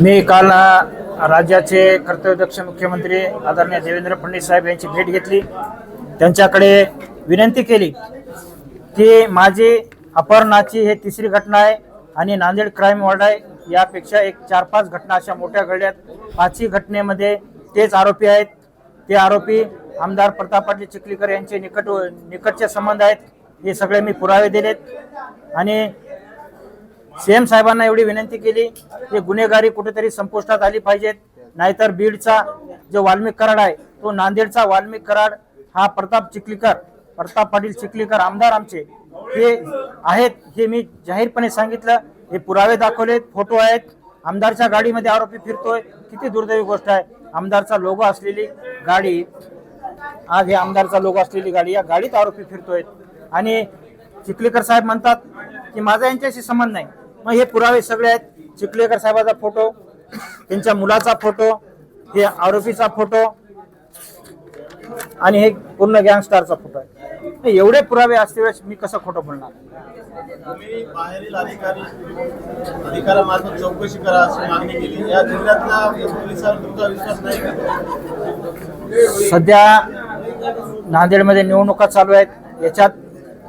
मी काल राज्याचे कर्तव्यदक्ष मुख्यमंत्री आदरणीय देवेंद्र फडणवीस साहेब यांची भेट घेतली. त्यांच्याकडे विनंती केली की माझी अपहरणाची हे तिसरी घटना आहे आणि नांदेड क्राईम वॉर्ड आहे. यापेक्षा एक चार पाच घटना अशा मोठ्या घडल्यात. पाचही घटनेमध्ये तेच आरोपी आहेत. ते आरोपी आमदार प्रताप पाटील चिखलीकर यांचे निकट निकटचे संबंध आहेत. हे सगळे मी पुरावे दिलेत. आणि सीएम साहेबांना एवढी विनंती केली की गुन्हेगारी कुठेतरी संपुष्टात आली पाहिजेत. नाहीतर बीडचा जो वाल्मिक कराड आहे तो नांदेडचा वाल्मिक कराड हा प्रताप चिखलीकर प्रताप पाटील चिखलीकर आमदार आमचे हे आहेत हे मी जाहीरपणे सांगितलं. हे पुरावे दाखवलेत फोटो आहेत. आमदारच्या गाडीमध्ये आरोपी फिरतोय. किती दुर्दैवी गोष्ट आहे. आमदारचा लोगो असलेली गाडी आज हे आमदारचा लोगो असलेली गाडी या गाडीत आरोपी फिरतोय आणि चिखलीकर साहेब म्हणतात की माझा यांच्याशी संबंध नाही. मग हे पुरावे सगळे आहेत. चिखलीकर साहेबाचा फोटो त्यांच्या मुलाचा फोटो हे आरोपीचा फोटो आणि हे पूर्ण गँगस्टारचा फोटो आहे. एवढे पुरावे असते वेळेस मी कसं खोटं बोलणार? चौकशी करा अशी मागणी केली. या सध्या नांदेडमध्ये निवडणुका चालू आहेत. याच्यात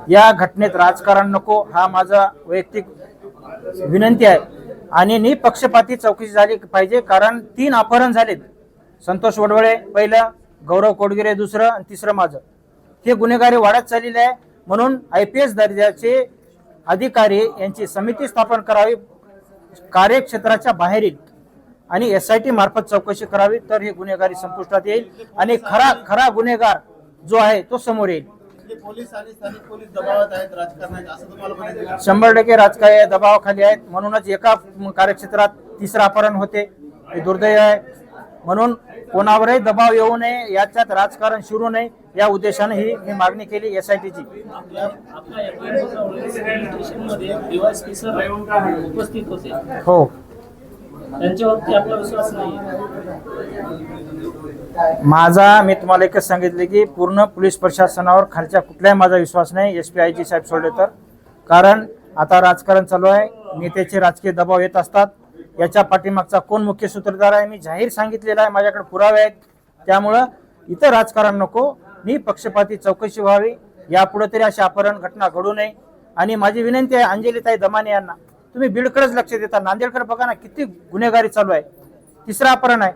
या घटनेत राजकारण नको. हा माझा वैयक्तिक विनंती आहे. आणि निपक्षपाती चौकशी झाली पाहिजे कारण तीन अपहरण झालेत. संतोष वडवळे पहिलं गौरव कोडगिरे दुसरं आणि तिसरं माझं. हे गुन्हेगारी वाढत चाललेले आहे. म्हणून आय पी एस दर्जाचे अधिकारी यांची समिती स्थापन करावी कार्यक्षेत्राच्या बाहेरील आणि एस आय टी मार्फत चौकशी करावी तर ही गुन्हेगारी संपुष्टात येईल. आणि खरा खरा गुन्हेगार जो आहे तो समोर येईल. पोलीस आणि स्थानिक पोलीस दबावात आहेत राजकारणात असं तुम्हाला म्हणायचं का? शंभर टक्के राजकीय दबावाखाली आहेत. म्हणूनच एका कार्यक्षेत्रात तिसरं अपहरण होते. हे दुर्दैव आहे. म्हणून कोणावरही दबाव येऊ नये याच्यात राजकारण शिरू नये या उद्देशाने ही मी मागणी केली एस आय टीची आपल्या स्टेशनमध्ये डीवायसपी सर उपस्थित होते हो. त्यांच्यावरती आपला विश्वास नाही. माझा मी तुम्हाला एकच सांगितले की पूर्ण पोलीस प्रशासनावर खालच्या कुठल्याही माझा विश्वास नाही एस पी आय जी साहेब सोडले तर. कारण आता राजकारण चालू आहे नेत्याचे राजकीय दबाव येत असतात. याच्या पाठीमागचा कोण मुख्य सूत्रधार आहे मी जाहीर सांगितलेला आहे माझ्याकडे पुरावे आहेत. त्यामुळं इतर राजकारण नको मी पक्षपाती चौकशी व्हावी. यापुढे तरी अशी अपहरण घटना घडू नये. आणि माझी विनंती आहे अंजलीताई दमाने यांना तुम्ही बीडकडेच लक्ष देता. नांदेडकडे बघा ना किती गुन्हेगारी चालू आहे. तिसरा अपहरण आहे.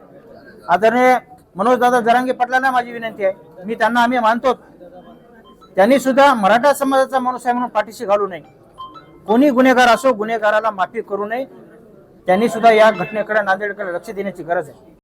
आदरणीय मनोज दादा जरांगे पाटलांना माझी विनंती आहे. मी त्यांना आम्ही मानतो. त्यांनी सुद्धा मराठा समाजाचा माणूस आहे म्हणून पाठीशी घालू नये. कोणी गुन्हेगार असो गुन्हेगाराला माफी करू नये. त्यांनी सुद्धा या घटनेकडे नांदेडकडे लक्ष देण्याची गरज आहे.